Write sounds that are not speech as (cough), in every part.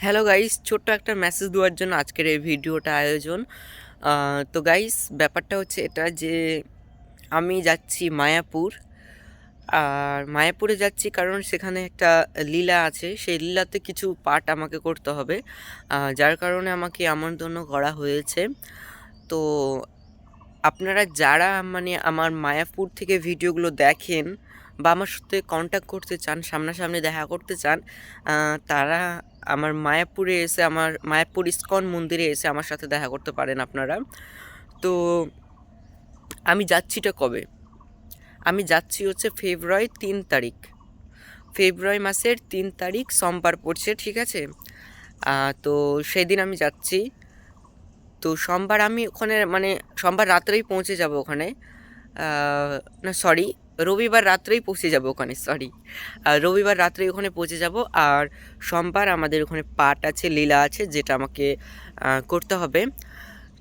Hello guys ছোট্ট একটা message দেওয়ার জন্য আজকের এই ভিডিওটা আয়োজন। তো গাইস ব্যাপারটা হচ্ছে এটা যে আমি যাচ্ছি মায়াপুর। আর মায়াপুরে যাচ্ছি কারণ সেখানে একটা লীলা আছে। সেই লীলাতে কিছু পাঠ আমাকে করতে হবে। যার কারণে আমাকে আমন্ত্রণ করা হয়েছে। তো, আপনারা যারা মানে আমার মায়াপুর থেকে ভিডিওগুলো দেখেন বা আমার সাথে কন্ট্যাক্ট করতে চান, সামনাসামনি দেখা করতে চান তারা আমার মায়াপুরে এসে আমার, মায়াপুর ইস্কন মন্দিরে এসে আমার সাথে দেখা করতে পারেন আপনারা। তো আমি যাচ্ছিটা কবে? আমি যাচ্ছি হচ্ছে ফেব্রুয়ারি তিন তারিখ। ফেব্রুয়ারি মাসের তিন তারিখ সোমবার পড়ছে, ঠিক আছে? তো সেদিন আমি যাচ্ছি। তো সোমবার আমি ওখানে মানে সোমবার রাত্রেই পৌঁছে যাব ওখানে। না সরি রবিবার রাত্রেই পৌঁছে যাব ওখানে সরি রবিবার রাত্রে ওখানে পৌঁছে যাব আর সোমবার আমাদের ওখানে পাট আছে, লীলা আছে যেটা আমাকে করতে হবে।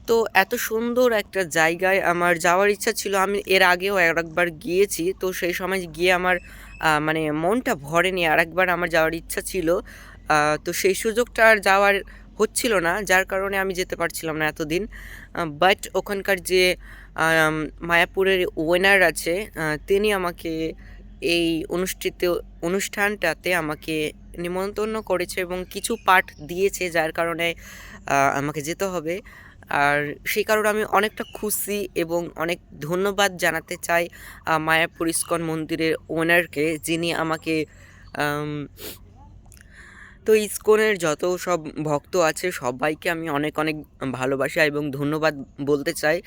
তো এত সুন্দর একটা জায়গায় আমার যাওয়ার ইচ্ছা ছিল, আমি এর আগেও একবার গিয়েছি, তো সেই সময় গিয়ে আমার মানে মনটা ভরেনি আর একবার আমার যাওয়ার ইচ্ছা ছিল। তো সেই সুযোগটা আর যাওয়ার হচ্ছিল না যার কারণে আমি যেতে পারছিলাম না এতদিন। বাট ওখানকার যে মায়াপুরের ওয়েনার আছে তিনি আমাকে এই অনুষ্ঠিত অনুষ্ঠানটাতে আমাকে নিমন্ত্রণ করেছে এবং কিছু পাঠ দিয়েছে যার কারণে আমাকে যেতে হবে। আর সেই কারণে আমি অনেকটা খুশি এবং অনেক ধন্যবাদ জানাতে চাই মায়াপুর ইস্কন মন্দিরের ওনারকে যিনি আমাকে আম, তো ইস্কনের যত সব ভক্ত আছে, সবাইকে আমি অনেক অনেক ভালোবাসা এবং ধন্যবাদ বলতে চাই।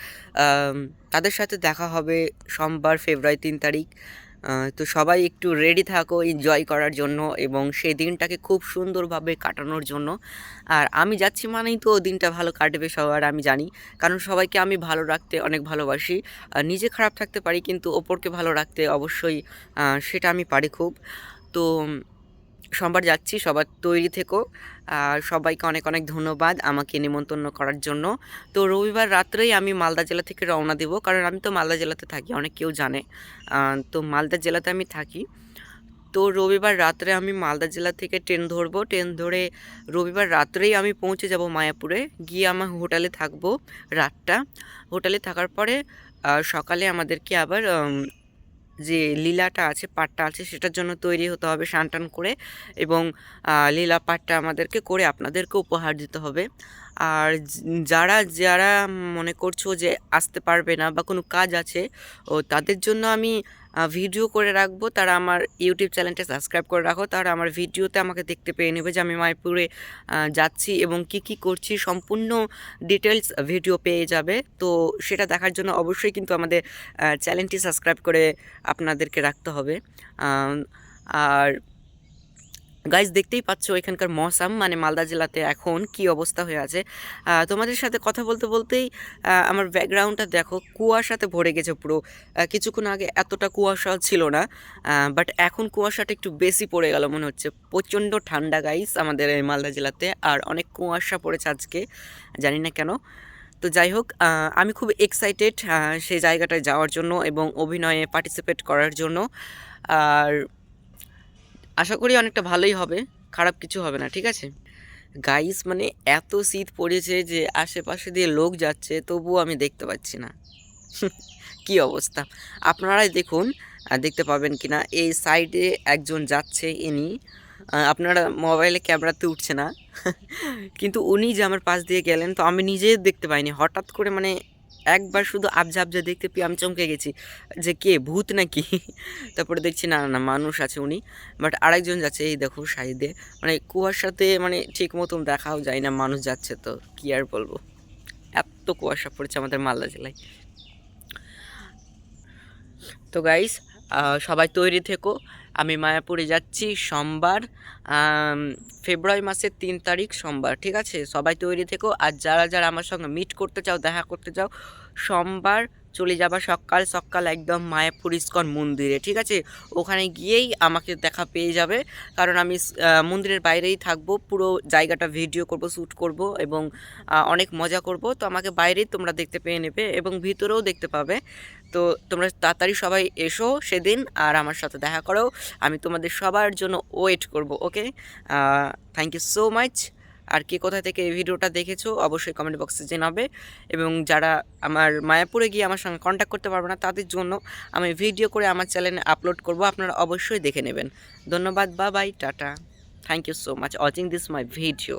তাদের সাথে দেখা হবে সোমবার, ফেব্রুয়ারি তিন তারিখ। তো সবাই একটু রেডি থাকো এনজয় করার জন্য এবং সেই দিনটাকে খুব সুন্দরভাবে কাটানোর জন্য। আর আমি যাচ্ছি মানেই তো দিনটা ভালো কাটবে সবার, আমি জানি। কারণ সবাইকে আমি ভালো রাখতে অনেক ভালোবাসি। নিজে খারাপ থাকতে পারি, কিন্তু ওপরকে ভালো রাখতে অবশ্যই সেটা আমি পারি খুব। তো সোমবার যাচ্ছি, সবার তৈরি থেকো। আর সবাইকে অনেক অনেক ধন্যবাদ আমাকে নিমন্ত্রণ করার জন্য। তো রবিবার রাত্রেই আমি মালদা জেলা থেকে রওনা দেব, কারণ আমি তো মালদা জেলাতে থাকি, অনেক কেউ জানে। তো মালদা জেলাতে আমি থাকি। তো রবিবার রাত্রে আমি মালদা জেলা থেকে ট্রেন ধরবো। ট্রেন ধরে রবিবার রাত্রেই আমি পৌঁছে যাব মায়াপুরে। গিয়ে আমার হোটেলে থাকব রাতটা। হোটেলে থাকার পরে সকালে আমাদেরকে আবার যে লীলাটা আছে পাটটা আছে, সেটার জন্য তৈরি হতে হবে টান করে এবং লীলা পাটটা আমাদেরকে করে আপনাদেরকে উপহার দিতে হবে। আর যারা যারা মনে করছ যে আসতে পারবে না বা কোনো কাজ আছে, ও তাদের জন্য আমি ভিডিও করে রাখব। তারা আমার ইউটিউব চ্যানেলটা সাবস্ক্রাইব করে রাখো। তারা আমার ভিডিওতে আমাকে দেখতে পেয়ে নেবে যে আমি মায়াপুরে যাচ্ছি এবং কি কি করছি। সম্পূর্ণ ডিটেলস ভিডিও পেয়ে যাবে। তো সেটা দেখার জন্য অবশ্যই কিন্তু আমাদের চ্যানেলটি সাবস্ক্রাইব করে আপনাদেরকে রাখতে হবে। আর গাইজ দেখতেই পাচ্ছ এখানকার মৌসাম মানে মালদা জেলাতে এখন কি অবস্থা হয়ে আছে। তোমাদের সাথে কথা বলতে বলতেই আমার ব্যাকগ্রাউন্ডটা দেখো, কুয়াশাতে ভরে গেছে পুরো। কিছুক্ষণ আগে এতটা কুয়াশা ছিল না বাট এখন কুয়াশাটা একটু বেশি পড়ে গেল মনে হচ্ছে। প্রচণ্ড ঠান্ডা গাইস আমাদের এই মালদা জেলাতে, আর অনেক কুয়াশা পড়েছে আজকে, জানি না কেন। তো যাই হোক আমি খুব এক্সাইটেড সেই জায়গাটায় যাওয়ার জন্য এবং অভিনয়ে পার্টিসিপেট করার জন্য। আর আশা করি অনেকটা ভালোই হবে, খারাপ কিছু হবে না, ঠিক আছে? গাইস মানে এত শীত পড়েছে যে আশেপাশে দিয়ে লোক যাচ্ছে, তবুও আমি দেখতে পাচ্ছি না। (laughs) কি অবস্থা? আপনারাই দেখুন দেখতে পাবেন কি না এই সাইডে একজন যাচ্ছে ইনি আপনারা মোবাইলে ক্যামেরাতে উঠছে না। (laughs) কিন্তু উনি যে আমার পাশ দিয়ে গেলেন, তো আমি নিজে দেখতে পাইনি। হঠাৎ করে মানে একবার শুধু আবজা আবজা দেখতে পেয়ে আমি চমকে গেছি। যে কে? ভূত নাকি? (laughs) তারপরে দেখছি, না না মানুষ আছে উনি। বাট আরেকজন যাচ্ছে, এই দেখো, সাইডে। মানে কুয়াশাতে মানে ঠিক মতন দেখাও যায় না, মানুষ যাচ্ছে তো, কি আর বলব? এত কুয়াশা পড়েছে আমাদের মালদা জেলায়। তো গাইস সবাই তৈরি থেকো। আমি মায়াপুরে যাচ্ছি সোমবার ফেব্রুয়ারি মাসের তিন তারিখ সোমবার, ঠিক আছে? সবাই তৈরি থেকো। আর যারা যারা আমার সঙ্গে মিট করতে চাও, দেখা করতে চাও, সোমবার চলে যাবা সকাল সকাল একদম মায়াপুর ইস্কন মন্দিরে, ঠিক আছে? ওখানে গিয়েই আমাকে দেখা পেয়ে যাবে। কারণ আমি মন্দিরের বাইরেই থাকব, পুরো জায়গাটা ভিডিও করব শ্যুট করব এবং অনেক মজা করব। তো আমাকে বাইরেই তোমরা দেখতে পেয়ে নেবে এবং ভিতরেও দেখতে পাবে। তো তোমরা তাড়াতাড়ি সবাই এসো সেদিন আর আমার সাথে দেখা করো। আমি তোমাদের সবার জন্য ওয়েট করব okay thank you so much আর কে কোথা থেকে এই ভিডিওটা দেখেছ, অবশ্যই কমেন্ট বক্সে জানাবে। এবং যারা আমার মায়াপুরে গিয়ে আমার সঙ্গে কন্ট্যাক্ট করতে পারবে না, তাদের জন্য আমি ভিডিও করে আমার চ্যানেলে আপলোড করব, আপনারা অবশ্যই দেখে নেবেন। ধন্যবাদ বা bye ta-ta. Thank you so much watching this my video